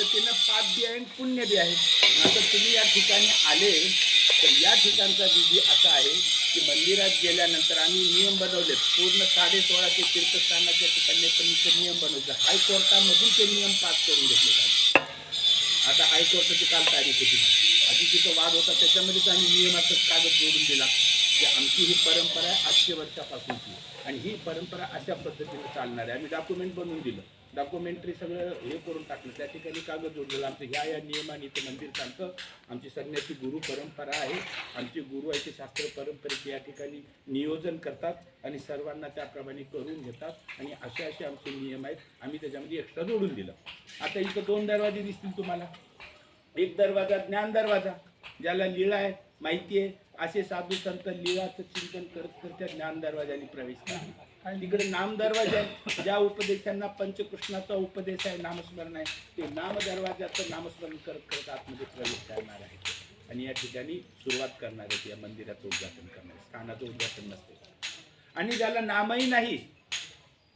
पद्धतीनं पाप बी आहे आणि पुण्य बी आहे. आता तुम्ही या ठिकाणी आले तर या ठिकाणचा विधी असा आहे की मंदिरात गेल्यानंतर आम्ही नियम बनवलेत. पूर्ण साडे सोळाशे तीर्थस्थानाच्या ठिकाणी त्यांचे नियम बनवले हायकोर्टामधून ते नियम पास करून घेतले जातात. आता हायकोर्टाची काल तारीख होती. आधी तिथं वाद होता त्याच्यामध्येच आम्ही नियमाचा कागद जोडून दिला की आमची ही परंपरा आहे आठशे वर्षापासूनची आणि ही परंपरा अशा पद्धतीने चालणार आहे. आम्ही डॉक्युमेंट बनवून दिलं. डॉक्युमेंटरी सगळं हे करून टाकलं. त्या ठिकाणी कागद जोडलेलं आमचं. ह्या या नियमाने ते मंदिर सांगतं आमची सगळ्याची गुरु परंपरा आहे. आमची गुरु आहे ते शास्त्र परंपरेचे या ठिकाणी नियोजन करतात आणि सर्वांना त्याप्रमाणे करून घेतात. आणि असे असे आमचे नियम आहेत. आम्ही त्याच्यामध्ये एक्स्ट्रा जोडून दिलं. आता इथं दोन दरवाजे दिसतील तुम्हाला. एक दरवाजा ज्ञान दरवाजा ज्याला लीळा आहे माहिती आहे. असे साधू संत लीळाचं चिंतन करत करत्या ज्ञान दरवाजाने प्रवेश केला. तिकडे नाम दरवाजा आहे ज्या उपदेशांना पंचकृष्णाचा उपदेश आहे नामस्मरण आहे ते नाम दरवाजाचं नामस्मरण करत करत आतमध्ये प्रवेश करणार आहे आणि या ठिकाणी सुरुवात करणार आहेत या मंदिराचं उद्घाटन करणार आहे. स्थानाचं उद्घाटन नसते. आणि ज्याला नामही नाही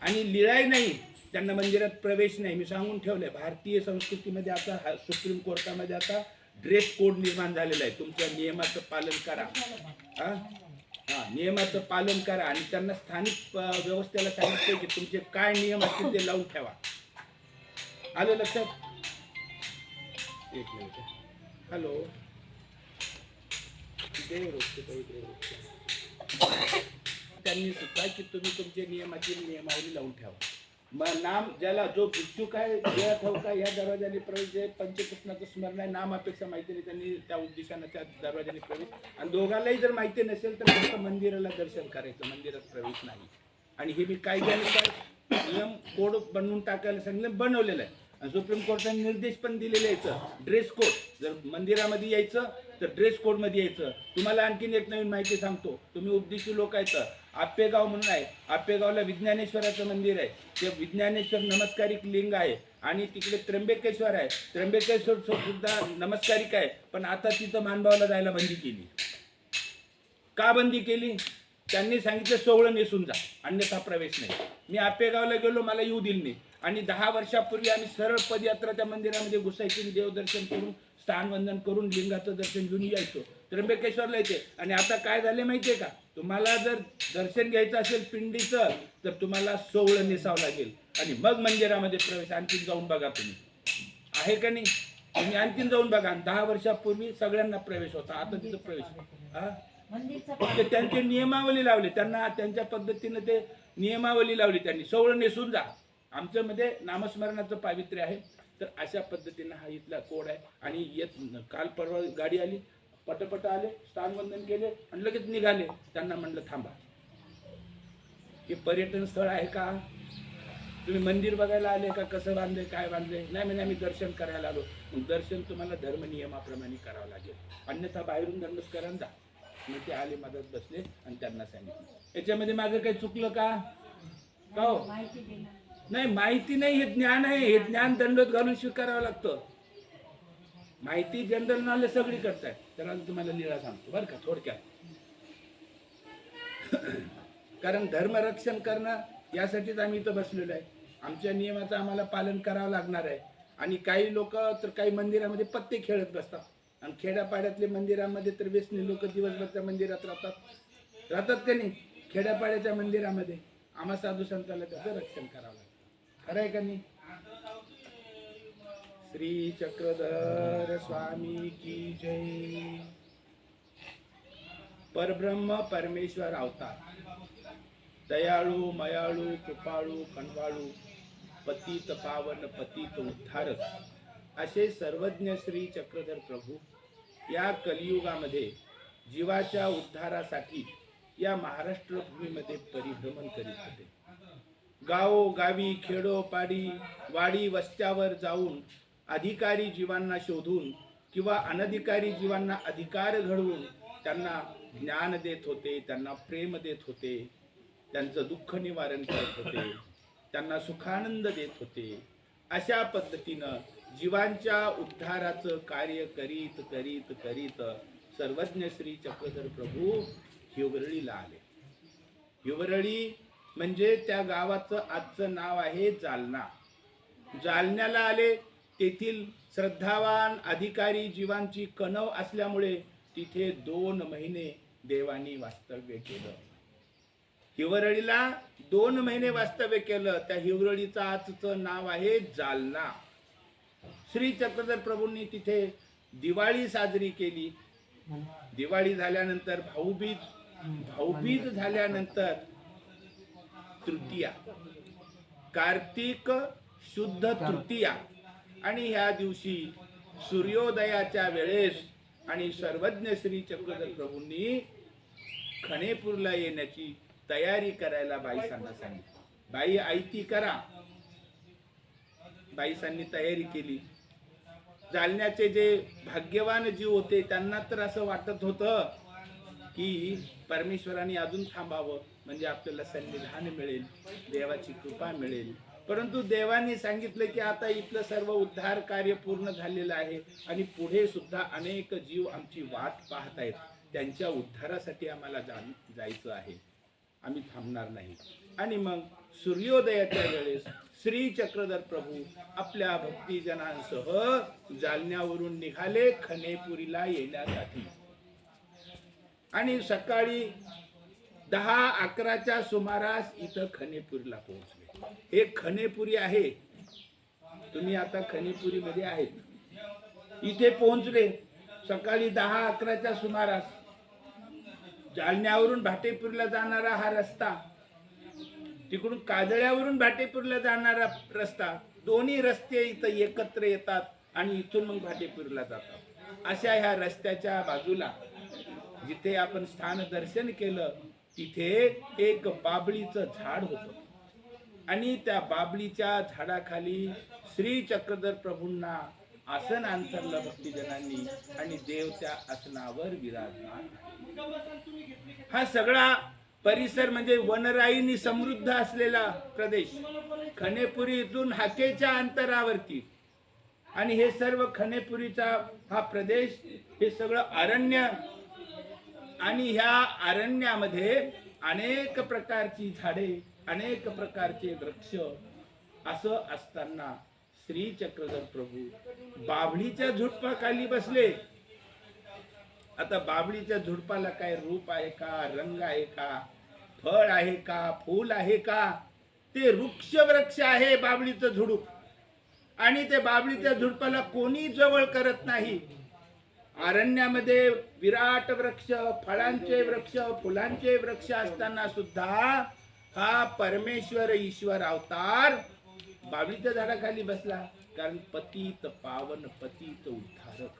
आणि लिळाही नाही त्यांना मंदिरात प्रवेश नाही. मी सांगून ठेवलंय भारतीय संस्कृतीमध्ये आता सुप्रीम कोर्टामध्ये आता ड्रेस कोड निर्माण झालेला आहे. तुमच्या नियमाचं पालन करा. हा? हा नियमाचं पालन करा आणि त्यांना स्थानिक व्यवस्थेला सांगितलं की तुमचे काय नियम असतील ते लावून ठेवा. आलं लक्षात? एक मिनिट. हॅलो. त्यांनी सुद्धा की तुम्ही तुमचे नियमाची नियमावली लावून ठेवा. नाम ज्याला जो भिक्षुक आहे ज्या ठेवका या दरवाजाने प्रवेश जे पंचकृष्णाचं स्मरण आहे नाम अपेक्षा माहिती नाही त्यांनी त्या उद्देशानं त्या दरवाजाने प्रवेश. आणि दोघांनाही जर माहिती नसेल तर फक्त मंदिराला दर्शन करायचं मंदिरात प्रवेश नाही. आणि हे मी कायद्यानुसार नियम कोड बनवून टाकायला सांगितलं बनवलेलं आहे. आणि सुप्रीम कोर्टाने निर्देश पण दिलेले यायचं ड्रेस कोड. जर मंदिरामध्ये यायचं तर ड्रेस कोडमध्ये यायचं. तुम्हाला आणखीन एक नवीन माहिती सांगतो. तुम्ही उपदेशी लोक आहेत आप्पेगाव म्हणून आहे. आप्पेगावला विज्ञानेश्वराचं मंदिर आहे. ते विज्ञानेश्वर नमस्कारिक लिंग आहे. आणि तिकडे त्र्यंबकेश्वर आहे. त्र्यंबकेश्वर सुद्धा नमस्कारिक आहे. पण आता तिथं मानभावला जायला बंदी केली. का बंदी केली? त्यांनी सांगितलं सोहळं नेसून जा. अन्यथा प्रवेश नाही. मी आपेगावला गेलो मला येऊ दिलं नाही. आणि दहा वर्षापूर्वी आम्ही सरळ पदयात्रा त्या मंदिरामध्ये घुसायची देवदर्शन करून स्थानवंदन करून लिंगाचं दर्शन घेऊन यायचो. त्र्यंबकेश्वरला येते. आणि आता काय झाले माहितीये का? तुम्हाला जर दर्शन घ्यायचं असेल पिंडीचं तर तुम्हाला सोहळं नेसावं लागेल. आणि मग मंदिरामध्ये प्रवेश आणखीन जाऊन बघा तुम्ही. आहे का नाही? तुम्ही आणखीन जाऊन बघा. दहा वर्षापूर्वी सगळ्यांना प्रवेश होता. आता तिथं प्रवेश. हा? त्यांचे नियमावली लावली. त्यांना त्यांच्या पद्धतीनं ते नियमावली लावली त्यांनी. सोहळं नेसून जा. आमच्यामध्ये नामस्मरणाचं पावित्र्य आहे. तर अशा पद्धतीनं हा इथला कोड आहे. आणि येत काल परवा गाडी आली. पटपट आले स्थानवंदन केले आणि लगेच निघाले. त्यांना म्हणलं थांबा. हे पर्यटन स्थळ आहे का? तुम्ही मंदिर बघायला आले का? कसं बांधले काय बांधले? नाही म्हणजे आम्ही दर्शन करायला आलो. मग दर्शन तुम्हाला धर्मनियमाप्रमाणे करावं लागेल. अन्यथा बाहेरून दंडस्करण जा मग ते आले मदत बसले आणि त्यांना सांगितलं. याच्यामध्ये माझं काही चुकलं का? का हो? नाही माहिती नाही हे ज्ञान आहे. हे ज्ञान दंडोत घालून स्वीकारावं लागतं. माहिती जनरल नॉलेज सगळी करताय तर आज तुम्हाला लिळा सांगतो बरं का? थोडक्यात. कारण धर्मरक्षण करणं यासाठीच आम्ही इथं बसलेलो आहे. आमच्या नियमाचं आम्हाला पालन करावं लागणार आहे. आणि काही लोक तर काही मंदिरामध्ये पत्ते खेळत बसतात. आणि खेड्यापाड्यातले मंदिरामध्ये तर व्यसनी लोक दिवसभरच्या मंदिरात राहतात. राहतात का नाही? खेड्यापाड्याच्या मंदिरामध्ये. आम्हा साधू संताला त्याचं रक्षण करावं लागतं. खरं आहे का नाही? श्री चक्रधर स्वामी की जय। परब्रह्म परमेश्वर अवतार। दयाळू मयाळू कृपाळू कणवाळू पतित पावन पतित उद्धारक असे सर्वज्ञ श्री चक्रधर प्रभू या कलियुगामध्ये जीवाच्या उद्धारासाठी या महाराष्ट्र भूमीमध्ये परिभ्रमण करीत होते. गावो गावी खेडोपाडी वाडी वस्त्यावर जाऊन अधिकारी जीवांना शोधून किंवा अनधिकारी जीवांना अधिकार घडवून त्यांना ज्ञान देत होते त्यांना प्रेम देत होते त्यांचं दुःख निवारण करत होते त्यांना सुखानंद देत होते. अशा पद्धतीनं जीवांच्या उद्धाराचं कार्य करीत करीत करीत सर्वज्ञ श्री चक्रधर प्रभू हिवरळीला आले. हिवरळी म्हणजे त्या गावाचं आजचं नाव आहे जालना. जालन्याला आले. तेथील श्रद्धावान अधिकारी जीवांची कणव असल्यामुळे तिथे दोन महिने देवानी वास्तव्य केलं. हिवरळीला दोन महिने वास्तव्य केलं. त्या हिवरळीचं आजचं नाव आहे जालना. श्री चक्रधर प्रभूंनी तिथे दिवाळी साजरी केली. दिवाळी झाल्यानंतर भाऊबीज भाऊबीज झाल्यानंतर तृतीया. कार्तिक शुद्ध तृतीया. आणि ह्या दिवशी सूर्योदयाच्या वेळेस आणि सर्वज्ञ श्री चक्रधर प्रभूंनी खणेपूरला येण्याची तयारी करायला बाईसांना सांगितलं. बाई आयती करा. बाईसांनी तयारी केली. जालन्याचे जे भाग्यवान जीव होते त्यांना तर असं वाटत होतं की परमेश्वराने अजून थांबावं म्हणजे आपल्याला सन्निधान मिळेल देवाची कृपा मिळेल. परंतु देवाने सांगितलं की आता इथलं सर्व उद्धार कार्य पूर्ण झालेलं आहे आणि पुढे सुद्धा अनेक जीव आमची वाट पाहत आहेत. त्यांच्या उद्धारासाठी आम्हाला जा जायचं आहे. आम्ही थांबणार नाही. आणि मग सूर्योदयाच्या वेळेस श्री चक्रधर प्रभू आपल्या भक्तिजनांसह जालन्यावरून निघाले खनेपुरीला येण्यासाठी. आणि सकाळी दहा अकराच्या सुमारास इथं खनेपुरीला पोहोचले. हे खनेपुरी आहे. तुम्ही आता खनेपुरी मध्ये आहेत. इथे पोहोचले. सकाळी दहा अकराच्या सुमारास. जालन्यावरून भाटेपूरला जाणारा हा रस्ता. तिकडून काजळ्यावरून भाटेपूरला जाणारा रस्ता. दोन्ही रस्ते इथं एकत्र येतात आणि इथून मग भाटेपूरला जातात. अशा ह्या रस्त्याच्या बाजूला जिथे आपण स्थान दर्शन केलं तिथे एक बाबळीचं झाड होतं. आणि त्या बाबलीच्या झाडाखाली श्री चक्रधर प्रभूंना आसन अंतरलं भक्तीजनांनी आणि देव त्या आसनावर विराजमान हा सगळा परिसर म्हणजे वनराईनी समृद्ध असलेला प्रदेश. खनेपुरी इथून हाकेच्या अंतरावरती. आणि हे सर्व खनेपुरीचा हा प्रदेश हे सगळं अरण्य आणि ह्या अरण्यामध्ये अनेक प्रकारची झाडे अनेक प्रकारचे वृक्ष असं असताना श्री चक्रधर प्रभू बाभळीच्या झुडपाखाली बसले. आता बाबळीच्या झुडपाला काय रूप आहे का? रंग आहे का? फळ आहे का? फूल आहे का? ते वृक्ष वृक्ष आहे बाबळीचं झुडूप. आणि ते बाबळीच्या झुडपाला कोणी जवळ करत नाही. अरण्यामध्ये विराट वृक्ष फळांचे वृक्ष फुलांचे वृक्ष असताना सुद्धा हा परमेश्वर ईश्वर अवतार बाबळीच्या झाडाखाली बसला. कारण पतित पावन पतित उद्धारक.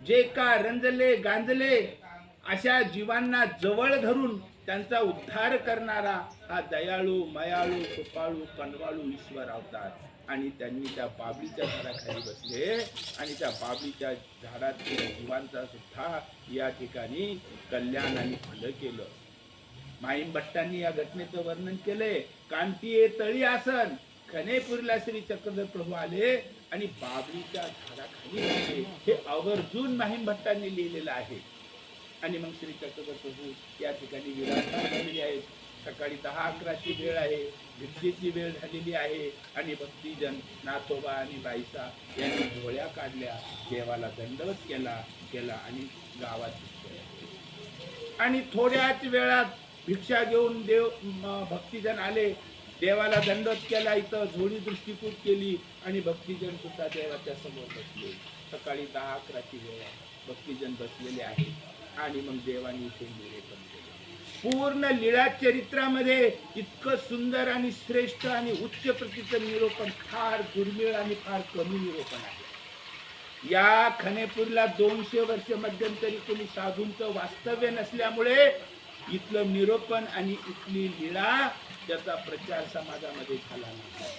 जे का रंजले गांजले अशा जीवांना जवळ धरून त्यांचा उद्धार करणारा हा दयाळू मयाळू कृपाळू कनवाळू ईश्वर अवतार. आणि त्यांनी त्या बाबळीच्या झाडाखाली बसले. आणि त्या बाबीच्या झाडातील जीवांचा सुद्धा या ठिकाणी कल्याण आणि भलं केलं. माईम भट्टांनी या घटनेचं वर्णन केलंय. कांतीये तळी आसन. खनेपूरला श्री चक्रधर प्रभू आले आणि बाबरीच्या झाडाखाली बसले. हे आवर्जून माहीम भट्टांनी लिहिलेलं आहे. आणि मग श्री चक्रधर प्रभू या ठिकाणी विराजमान झालेली आहेत. सकाळी दहा अकराची वेळ आहे. भिंतीची वेळ झालेली आहे. आणि भक्तीजन नाथोबा आणि बाईसा यांनी डोळ्या काढल्या. देवाला दंडवत केला केला आणि गावात आणि थोड्याच वेळात भिक्षा घेऊन देव भक्तिजन आले. देवाला दंडोत केला इथं झोळी दृष्टिकूट केली आणि भक्तिजन सुद्धा देवाच्या समोर बसले. सकाळी दहा अकराची वेळ भक्तिजन बसलेले आहेत आणि मग देवाने इथे निवेदन केलं. पूर्ण लीळा चरित्रामध्ये इतकं सुंदर आणि श्रेष्ठ आणि उच्च प्रतीचं निरोपण फार दुर्मिळ आणि फार कमी निरोपण आहे. या खनेपूरला दोनशे वर्ष मध्यंतरी कोणी साधूंचं वास्तव्य नसल्यामुळे इथलं निरोपण आणि इथली लीळा त्याचा प्रचार समाजामध्ये झाला नाही.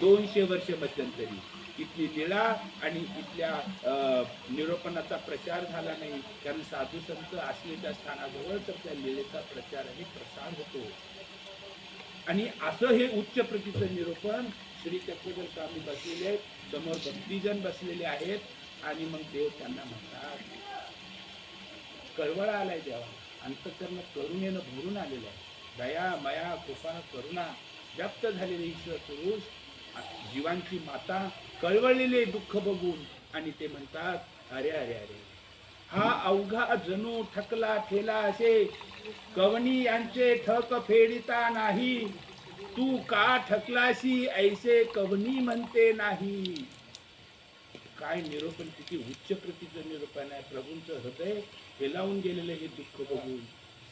दोनशे वर्ष मध्यंतरी इथली लीळा आणि इथल्या अं, निरोपणाचा प्रचार झाला नाही. कारण साधू संत असलेल्या स्थानाजवळ तर त्या लीळेचा प्रचार आणि प्रसार होतो. आणि असं हे उच्च प्रतीचं निरूपण श्री चक्रधर स्वामी बसलेले आहेत. समोर भक्तीजन बसलेले आहेत. आणि मग देव त्यांना म्हणतात कळवळा आलाय देवा अंतकरण करुणेनं भरून आलेलं आहे. दया मया कृपा करुणा व्याप्त झालेले ईश्वर पुरुष जीवांची माता कळवळलेले दुःख बघून आणि ते म्हणतात अरे अरे अरे हा अवघा जणू ठकला ठेला असे. कवनी यांचे ठक फेडिता नाही. तू का ठकलाशी ऐसे कवनी म्हणते नाही. काय निरोपण किती उच्च प्रतीचं निरोपण आहे. प्रभूंचं हृदय हेलावून गेलेलं हे दुःख बघून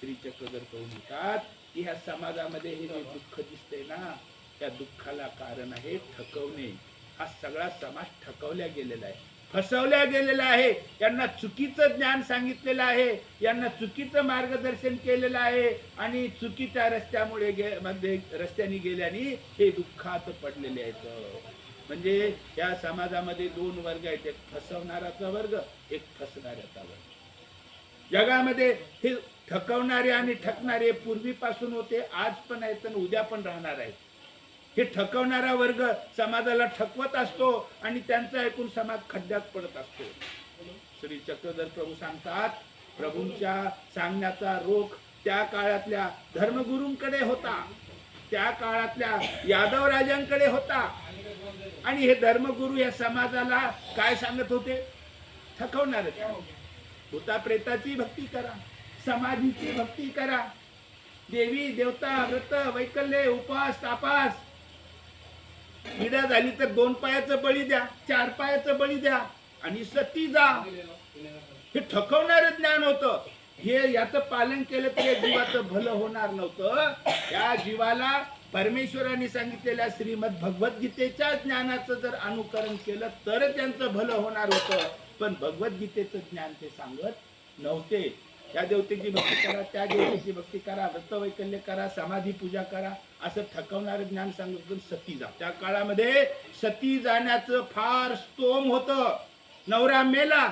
श्री चक्रधर करून म्हणतात की ह्या समाजामध्ये हे जे दुःख दिसतंय ना त्या दुःखाला कारण आहे ठकवणे. हा सगळा समाज ठकवल्या गेलेला आहे. फसवल्या गेलेला आहे. यांना चुकीचं ज्ञान सांगितलेलं आहे. यांना चुकीचं मार्गदर्शन केलेलं आहे. आणि चुकीच्या रस्त्यामुळे गे मध्ये रस्त्याने गेल्याने हे दुःखात पडलेले आहेत. म्हणजे या समाजामध्ये दोन वर्ग आहेत. एक फसवणाराचा वर्ग एक फसणाऱ्याचा वर्ग. जगामध्ये हे ठकवणारे आणि ठकणारे पूर्वीपासून होते आज पण आहेत आणि उद्या पण राहणार आहेत. हे ठकवणारा वर्ग समाजाला ठकवत असतो आणि त्यांचा ऐकून समाज खड्ड्यात पडत असतो. श्री चक्रधर प्रभू सांगतात प्रभूंच्या सांगण्याचा रोख त्या काळातल्या धर्मगुरूंकडे होता. त्या काळातल्या यादव राजांकडे होता. आणि हे धर्मगुरू या समाजाला काय सांगत होते? थकवणार होता प्रेताची भक्ती करा समाधीची भक्ती करा. देवी देवता व्रत वैकल्य उपास तापास. विडा झाली तर दोन पायाचं बळी द्या चार पायाचं बळी द्या आणि सती जा. हे थकवणार ज्ञान होतं. हे याचं पालन केलं तर या जीवाचं भलं होणार नव्हतं. या जीवाला परमेश्वराने सांगितलेल्या श्रीमद भगवद्गीतेच्या ज्ञानाचं जर अनुकरण केलं तर त्यांचं भलं होणार होतं. पण भगवद्गीतेचं ज्ञान ते सांगत नव्हते. त्या देवतेची भक्ती करा त्या देवतेची भक्ती करा व्रतवैकल्य करा समाधी पूजा करा असं थकवणारं ज्ञान सांगत सती जा. त्या काळामध्ये सती जाण्याचं फार स्तोम होतं. नवरा मेला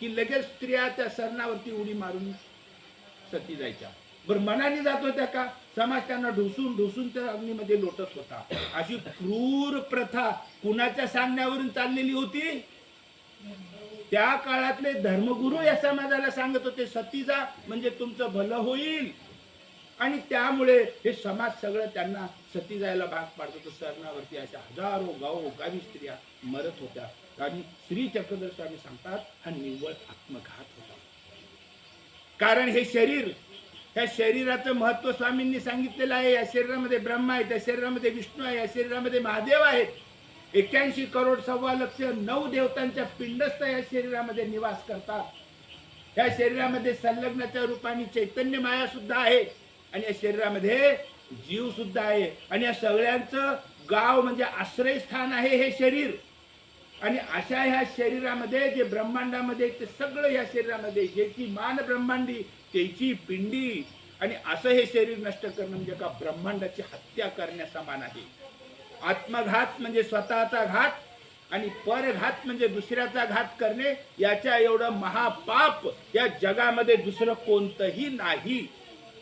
की लगेच स्त्रिया त्या सरणावरती उडी मारून सती जायच्या. बरं मनाने जात होत्या का? समाज त्यांना ढोसून ढोसून त्या अग्नीमध्ये लोटत होता. अशी क्रूर प्रथा कुणाच्या सांगण्यावरून चाललेली होती? त्या काळातले धर्मगुरू या समाजाला सांगत होते सतीजा म्हणजे तुमचं भलं होईल. आणि त्यामुळे हे समाज सगळं त्यांना सती जायला भाग पाडत होतं. सरणावरती अशा हजारो गाव गावी स्त्रिया मरत होत्या. आणि श्री चक्रधर स्वामी सांगतात हा निव्वळ आत्मघात होता. कारण हे शरीर ह्या शरीराचं महत्त्व स्वामींनी सांगितलेलं आहे. या शरीरामध्ये ब्रह्मा आहे त्या शरीरामध्ये विष्णू आहे या शरीरामध्ये महादेव आहेत. एक्क्याऐंशी करोड सव्वा लक्ष नऊ देवतांच्या पिंडस्थ या शरीरामध्ये निवास करतात. या शरीरामध्ये संलग्नाच्या रूपाने चैतन्य माया सुद्धा आहे आणि या शरीरामध्ये जीव सुद्धा आहे. आणि या सगळ्यांचं गाव म्हणजे आश्रयस्थान आहे हे शरीर. आणि अशा ह्या शरीरामध्ये जे ब्रह्मांडामध्ये ते सगळं या शरीरामध्ये ज्याची मान ब्रह्मांडी त्याची पिंडी आणि असं हे शरीर नष्ट करणं म्हणजे का ब्रह्मांडाची हत्या करण्यासमान आहे. आत्मघात म्हणजे स्वतःचा घात आणि परघात म्हणजे दुसऱ्याचा घात करणे याच्या एवढं महापाप या जगामध्ये दुसरं कोणतंही नाही.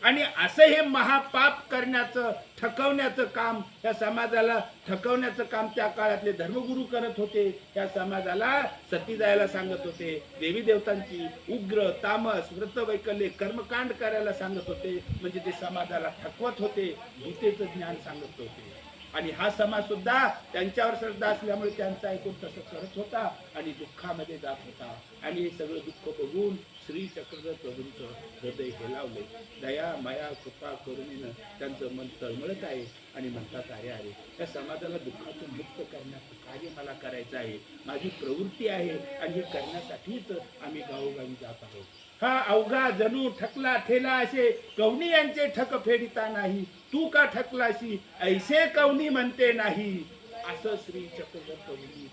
आणि असं हे महापाप करण्याचं ठकवण्याचं काम या समाजाला ठकवण्याचं काम त्या काळातले धर्मगुरू करत होते त्या समाजाला सती जायला सांगत होते. देवी देवतांची उग्र तामस व्रतवैकल्य कर्मकांड करायला सांगत होते. म्हणजे ते समाजाला ठकवत होते. गीतेचं ज्ञान सांगत होते. आणि हा समाज सुद्धा त्यांच्यावर श्रद्धा असल्यामुळे त्यांचा ऐकून तसं करत होता आणि दुःखामध्ये जात होता. आणि हे सगळं दुःख बघून श्री चक्रधर प्रभूंचं हृदय हेलावले दया माया कृपा करुणीनं त्यांचं मन तळमळत आहे आणि म्हणतात अरे अरे त्या समाजाला दुःखातून मुक्त करण्याचं कार्य मला करायचं आहे. माझी प्रवृत्ती आहे आणि हे करण्यासाठीच आम्ही गावोगावी जात आहोत. हा अवघा जणू ठकला ठेला असे कवनी यांचे ठक फेडिता नाही. तू का ठकलाशी? ऐसे कवनी म्हणते नाही. असं श्री चक्रधर कवनी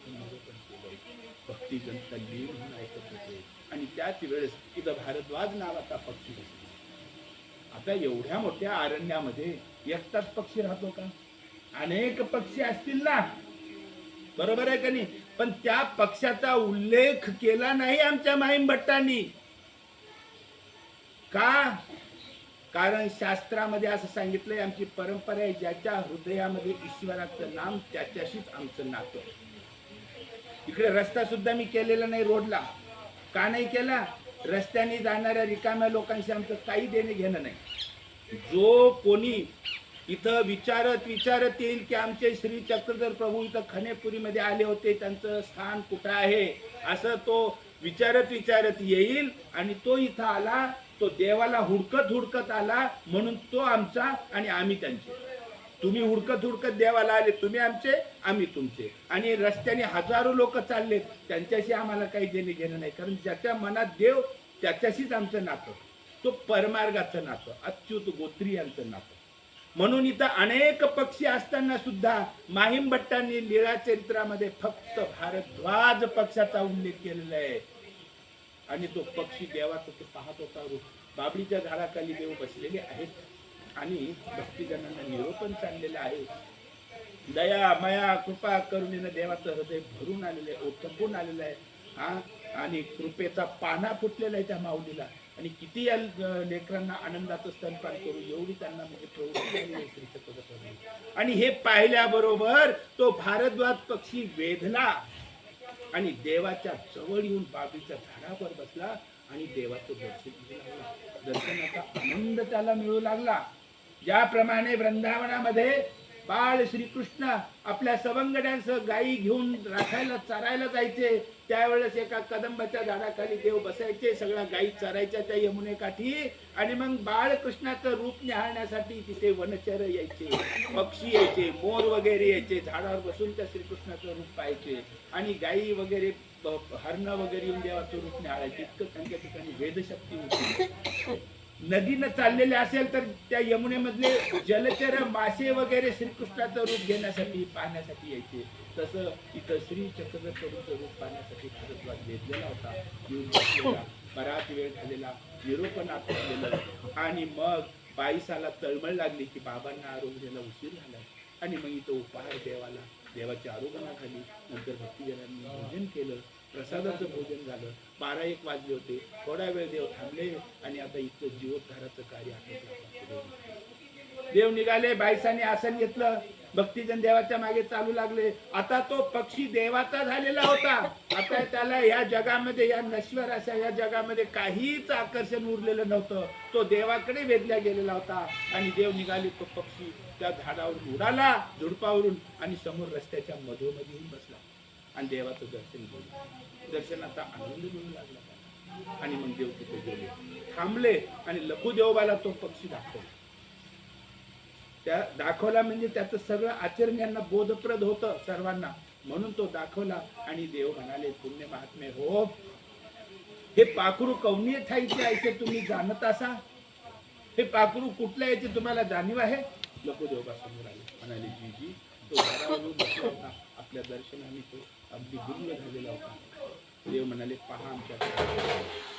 ती जनता केलं म्हणून ऐकत होते. आणि त्याच वेळेस तिथं भारद्वाज नावाचा पक्षी दिसला आता एवढ्या मोठ्या अरण्यामध्ये एकटाच पक्षी राहतो का? अनेक पक्षी असतील ना. बरोबर आहे का नाही? पण त्या पक्षाचा उल्लेख केला नाही आमच्या माहीम भट्टांनी का? कारण शास्त्रामध्ये असं सांगितलंय आमची परंपरा आहे ज्याच्या हृदयामध्ये ईश्वराचं नाम त्याच्याशीच आमचं नातं. इकडे रस्ता सुद्धा मी केलेला नाही रोडला. का नाही केला? रस्त्याने जाणाऱ्या रिकाम्या लोकांशी आमचं काही देणे घेणं नाही. जो कोणी इथं विचारत विचारत येईल की आमचे श्री चक्रधर प्रभू इथं खनेपुरीमध्ये आले होते त्यांचं स्थान कुठं आहे? असं तो विचारत विचारत येईल आणि तो इथं आला तो देवाला हुडकत हुडकत आला म्हणून तो आमचा आणि आम्ही त्यांचे. तुम्ही हुडकत हुडकत देवाला आले तुम्ही आमचे आम्ही तुमचे. आणि रस्त्याने हजारो लोक चालले त्यांच्याशी आम्हाला काही देणे घेणं नाही. कारण ज्याच्या मनात देव त्याच्याशीच आमचं नातं. तो परमार्गाचं नातं अच्युत गोत्रियांचं नातं. म्हणून इथं अनेक पक्षी असताना सुद्धा माहीम भट्टांनी लीळा चरित्रामध्ये फक्त भारद्वाज पक्षाचा उल्लेख केलेला आहे. आणि तो पक्षी देवाचा ते पाहत होता. बाबळीच्या झाडाखाली देव बसलेले आहेत. आणि भक्तिजनांना निरोपण चाललेलं आहे. दया मया कृपा करुणीनं देवाचं हृदय भरून आलेलं आहे ओथंबून आलेलं आहे. हा? आणि कृपेचा पाना फुटलेला आहे त्या माऊलीला. आणि किती या लेकरांना आनंदाचं स्तनपान करू एवढी त्यांना म्हणजे प्रवृत्ती आणि हे पाहिल्याबरोबर तो भारद्वाज पक्षी वेधला. आणि देवाच्या जवळ येऊन बाबीच्या झाडावर बसला आणि देवाचं दर्शन दर्शनाचा आनंद त्याला मिळू लागला. ज्याप्रमाणे वृंदावनामध्ये बाळ श्रीकृष्ण आपल्या सवंगड्यांसह गायी घेऊन राखायला चरायला जायचे. त्यावेळेस एका कदंबाच्या झाडाखाली देव बसायचे. सगळ्या गायी चरायच्या त्या यमुनेकाठी. आणि मग बाळकृष्णाचं रूप निहाळण्यासाठी तिथे वनचर यायचे पक्षी यायचे मोर वगैरे यायचे. झाडावर बसून त्या श्रीकृष्णाचं रूप पाहायचे. आणि गायी वगैरे हरणं वगैरे येऊन देवाचं रूप निहाळायचे. इतकं त्यांच्या ठिकाणी वेदशक्ती होती. नदीनं चाललेले असेल तर त्या यमुनेमधले जलचर मासे वगैरे श्रीकृष्णाचं रूप घेण्यासाठी पाहण्यासाठी यायचे. तसं इथं श्री चक्रधर रूप पाहण्यासाठी भारतवाद घेतलेला होता. येऊन बराच वेळ झालेला. निरोपण आटोपलेलं आणि मग बाईसाला तळमळ लागली की बाबांना आरोग्याला उशीर झाला. आणि मग इथं उपहार देवाला देवाच्या आरोग्याखाली नंतर भक्तीजनांनी भोजन केलं. प्रसादाचं भोजन झालं. बारा एक वाजले होते. थोडा वेळ देव थांबले आणि आता इतकं जीवोद्धाराचं कार्य देव निघाले बायसाने आसन घेतलं. भक्तीजन देवाच्या मागे चालू लागले. आता तो पक्षी देवाचा झालेला होता. आता त्याला या जगामध्ये या नश्वर अशा या जगामध्ये काहीच आकर्षण उरलेलं नव्हतं. तो देवाकडे वेधल्या गेलेला होता. आणि देव निघाले तो पक्षी त्या झाडावरून उडाला झुडपावरून आणि समोर रस्त्याच्या मधोमध बसला. आणि देवाचं दर्शन घेऊन दर्शनाचा आनंद घेऊन लागला. आणि मग देव तिथे गेले. थांबले आणि लघु देवबाला तो पक्षी दाखवला. त्या दाखवला म्हणजे त्याचं सगळं आचरण यांना बोधप्रद होतं सर्वांना. म्हणून तो दाखवला आणि देव म्हणाले पुण्य महात्मे हो. हे पाखरू कौनीय ठाईचे ऐसे तुम्ही जाणत असा? हे पाखरू कुठल्या याची तुम्हाला जाणीव आहे? लको देवबा समोर आले. म्हणाले जी जी तो आपल्या दर्शनाने तो अगदी गुंग झालेला होता. देव म्हणाले पहा आमच्या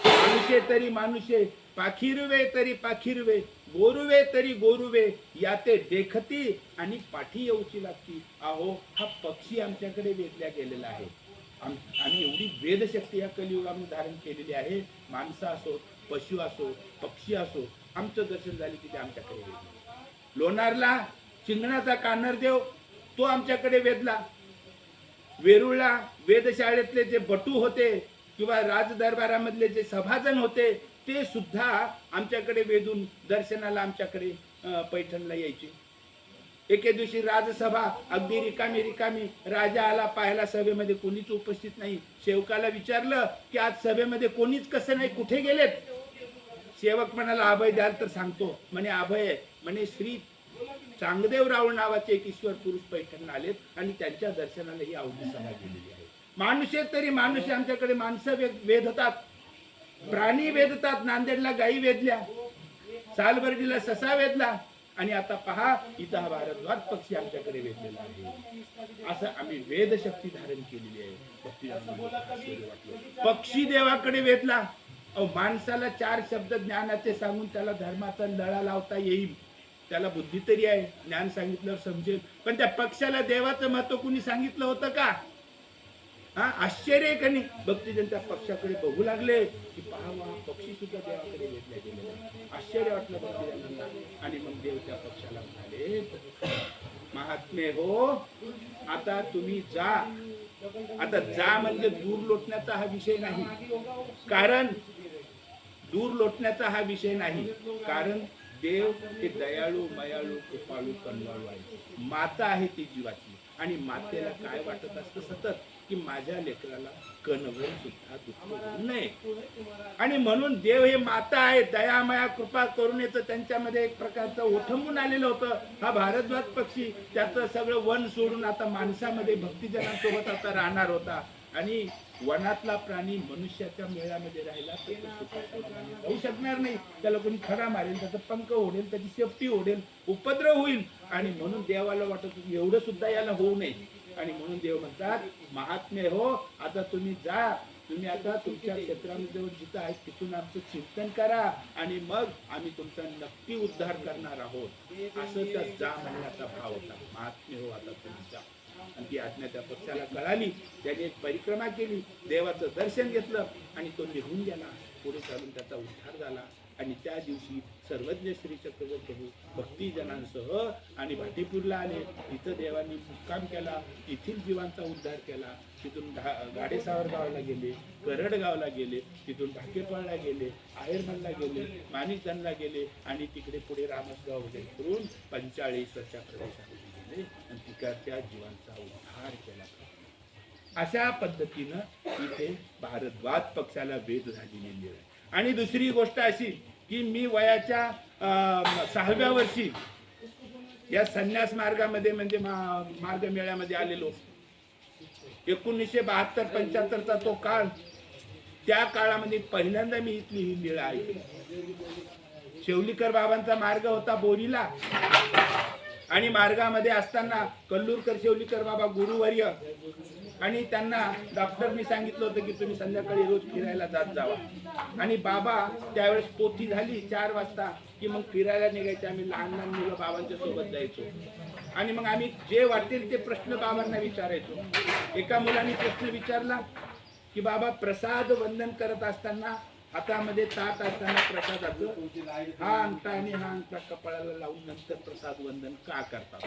मानुषे तरी मानुषे पाखिरवे तरी पाखिरवे गोरुवे तरी गोरुवे या ते देखती आणि पाठी येऊची लागती. अहो हा पक्षी आमच्याकडे वेधल्या गेलेला आहे. आम्ही एवढी वेदशक्ती या कलियुगामध्ये धारण केलेली आहे. माणसं असो पशु असो पक्षी असो आमचं दर्शन झाले की ते आमच्याकडे वेधले. लोणारला चिंगणाचा कानरदेव तो आमच्याकडे वेधला. वेरूळला वेधशाळेतले जे बटू होते किंवा राजदरबारामधले जे सभाजन होते ते सुद्धा आमच्याकडे वेधून दर्शनाला आमच्याकडे पैठणला यायचे. एके दिवशी राजसभा अगदी रिकामी रिकामी राजा आला पाहायला सभेमध्ये कोणीच उपस्थित नाही. सेवकाला विचारलं की आज सभेमध्ये कोणीच कसं नाही कुठे गेलेत? सेवक म्हणाला अभय द्याल तर सांगतो. म्हणे अभय म्हणे श्री चांगदेव रावण नावाचे एक ईश्वर पुरुष पैठण आलेत आणि त्यांच्या दर्शनाला ही अवधी सभा गेलेली आहे. माणुसे तरी माणुसे आमच्याकडे माणसं वेध वेधतात. प्राणी वेधतात नांदेडला गायी वेधल्या. सालबर्डीला ससा वेधला. आणि आता पहा इथं हा भारद्वाज पक्षी आमच्याकडे वेधलेला आहे. असं आम्ही वेदशक्ती धारण केलेली आहे. पक्षी देवाकडे वेधला. अहो माणसाला चार शब्द ज्ञानाचे सांगून त्याला धर्माचा लळा लावता येईल. त्याला बुद्धी तरी आहे ज्ञान सांगितल्यावर समजेल. पण त्या पक्षाला देवाचं महत्त्व कुणी सांगितलं होतं का? हा आश्चर्य का नाही? भक्तीजन त्या पक्षाकडे बघू लागले. की पहा पक्षी सुद्धा देवाकडे घेतल्या गेलेला आश्चर्य वाटलं भक्तीजनांना. आणि मग देव त्या पक्षाला म्हणाले महात्मे हो आता तुम्ही जा. आता जा म्हणजे दूर लोटण्याचा हा विषय नाही. कारण दूर लोटण्याचा हा विषय नाही. कारण देव हे दयाळू मयाळू कृपाळू कनवाळू आहे माता आहे ती जीवाची. आणि मातेला काय वाटत असतं सतत? की माझ्या लेकराला कणवर सुद्धा दुःख होऊ नये. आणि म्हणून देव हे माता आहे दयामया कृपा करुणेचं त्यांच्यामध्ये एक प्रकारचं ओठंबून आलेलं होतं. हा भारद्वाज पक्षी त्याचं सगळं वन सोडून आता माणसामध्ये भक्तिजनांसोबत आता राहणार होता. आणि वनातला प्राणी मनुष्याच्या मेळामध्ये राहिला जाऊ शकणार नाही. त्याला कोणी खडा मारेल त्याचा पंख ओढेल त्याची शेपटी ओढेल उपद्रव होईल. आणि म्हणून देवाला वाटत एवढं सुद्धा याला होऊ नये. आणि म्हणून देव म्हणतात महात्मे हो आता तुम्ही जा. तुम्ही आता तुमच्या क्षेत्रामध्ये जिथं आहे तिथून आमचं चिंतन करा. आणि मग आम्ही तुमचा नक्की उद्धार करणार आहोत. असं त्या जा म्हणण्याचा भाव होता. महात्मे हो आता तुम्ही जा. आणि ती आज्ञा त्या पक्षाला कळाली. त्याने एक परिक्रमा केली. देवाचं दर्शन घेतलं आणि तो निघून गेला. पुढे चालून त्याचा उद्धार झाला. आणि त्या दिवशी सर्वज्ञ श्री चक्रवर्ती प्रभू भक्तिजनांसह आणि भाटीपूरला आले. तिथं देवांनी मुक्काम केला. तेथील जीवांचा उद्धार केला. तिथून घा- गाडेसावर गावाला गेले करड गावला गेले तिथून भाकेपाळला गेले आहेरमनला गेले माणिकधनला गेले आणि तिकडे पुढे रामसगाव वगैरे करून पंचाळीस वर्षा प्रदेशात गेले आणि तिकडच्या जीवांचा उद्धार केला. अशा पद्धतीनं इथे भारद्वाज पक्षाला वेद झालेली आहे. आणि दुसरी गोष्ट अशी की मी वयाच्या अं, सहाव्या वर्षी या संन्यास मार्गामध्ये म्हणजे मार्ग मेळ्यामध्ये आलेलो. एकोणीसशे बहात्तर पंच्याहत्तरचा तो काळ त्या काळामध्ये पहिल्यांदा मी इथली ही लीळा ऐकली. शेवलीकर बाबांचा मार्ग होता बोरीला. आणि मार्गामध्ये असताना कल्लूरकर शेवलीकर बाबा गुरुवर्य. आणि त्यांना डॉक्टरनी सांगितलं होतं की तुम्ही संध्याकाळी रोज फिरायला जात जावा. आणि बाबा त्यावेळेस पोथी झाली चार वाजता की मग फिरायला निघायचे. आम्ही लहान लहान मुलं बाबांच्या सोबत जायचो. आणि मग आम्ही जे वाटेल ते प्रश्न बाबांना विचारायचो. एका मुलाने प्रश्न विचारला की बाबा प्रसाद वंदन करत असताना हातामध्ये ताट असताना प्रसादाचं हा अंगठा आणि हा अंगठा कपाळाला लावून नंतर प्रसाद वंदन का करतात?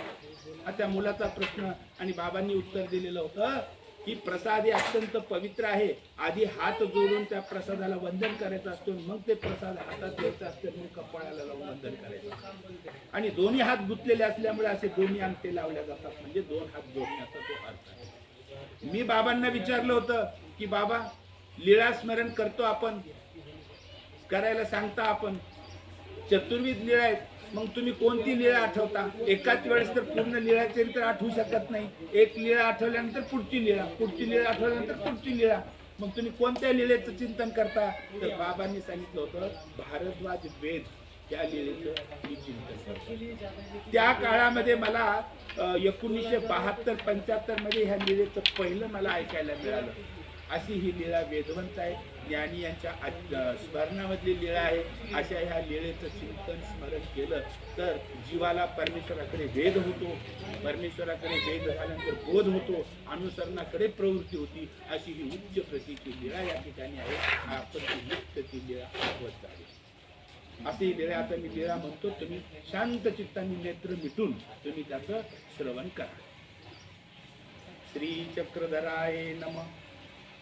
हा त्या मुलाचा प्रश्न आणि बाबांनी उत्तर दिलेलं होतं की प्रसाद हे अत्यंत पवित्र आहे. आधी हात जोडून त्या प्रसादाला वंदन करायचं असतो मग ते प्रसाद हातात घ्यायचं असतं मग कपाळाला लावून वंदन करायचं आणि दोन्ही हात गुंतलेले असल्यामुळे असे दोन्ही अंगठे लावल्या जातात. म्हणजे दोन हात जोडण्याचा तो अर्थ आहे. मी बाबांना विचारलं होतं की बाबा लीळा स्मरण करतो आपण. करायला सांगता आपण. चतुर्विध लीळा आहेत. मग तुम्ही कोणती लीळा आठवता? एकाच वेळेस तर पूर्ण लीळा चरित्र आठवू शकत नाही. एक लीळा आठवल्यानंतर पुढची लीळा पुढची लीळा आठवल्यानंतर पुढची लीळा मग तुम्ही कोणत्या लीळेचं चिंतन करता? तर बाबांनी सांगितलं होतं भारद्वाज वेद त्या लीळेचं मी चिंतन करतो. त्या काळामध्ये मला एकोणीसशे बहात्तर पंच्याहत्तरमध्ये ह्या लीळेचं पहिलं मला ऐकायला मिळालं. अशी ही लीळा वेदवंत आहे. ज्ञानी यांच्या स्मरणामधली लीळा आहे. अशा ह्या लीळेचं चिंतन स्मरण केलं तर जीवाला परमेश्वराकडे वेद होतो. परमेश्वराकडे वेद झाल्यानंतर बोध होतो. अनुसरणाकडे प्रवृत्ती होती. अशी ही उच्च प्रतीची लीळा या ठिकाणी आहे. आपण ती मुक्त ती लीळा आठवत आहे अशी लीळा आता मी लीळा म्हणतो. तुम्ही शांत चित्ताने नेत्र मिटून तुम्ही त्याचं श्रवण करा. श्री चक्रधराय नम.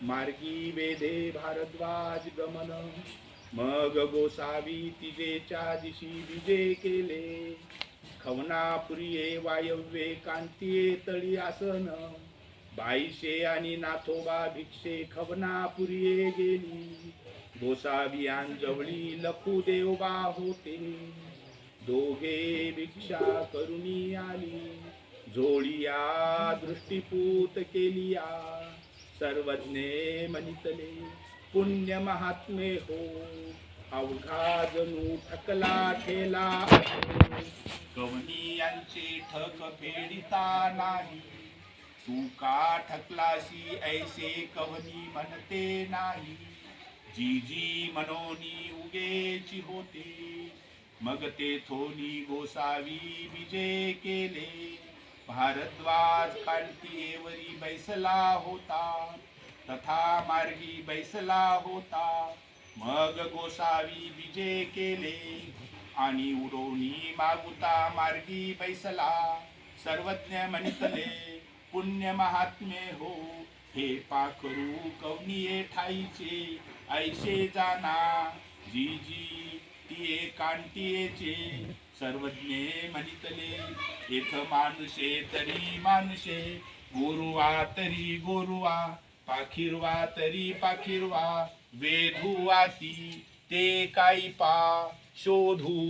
मार्गी वेधे भारद्वाज गमन। मग गोसावी तिजेच्या दिशी विजे केले। खवनापुरिये वायव्ये कांतीये तळी आसन। बाईशे आणि नाथोबा भिक्षे खवनापुरिये गेली। गोसावियान जवळी लखू देवबा होते। दोघे भिक्षा करुणी आली। जोडिया दृष्टीपूत केलिया। सर्वज्ञे मनितले पुण्य महात्मे हो अवघा जणू ठकला ठेला कवनी यांचे ठक फेडिता नाही. तू का ठकलाशी ऐसे कवनी म्हणते नाही? जी जी मनोनी उगेची होते मग ते थोनी गोसावी विजय केले. भारद्वाज कांतीयेवरी बैसला होता तथा मार्गी बैसला होता. मग गोसावी विजय केले आणि उडवणी मागुता मार्गी बैसला. सर्वज्ञ म्हणतले पुण्य महात्मे हो हे पाखरू कवनीये ठाईचे ऐसे जाना. जी जी ती कांटीयेचे कांटियेचे सर्वज्ञे म्हणितले येथ मानुषे तरी मानुषे गोरुवा तरी गोरुवा पाखिरवा तरी पाखिरवा वेधुवाती ते काही पा शोधू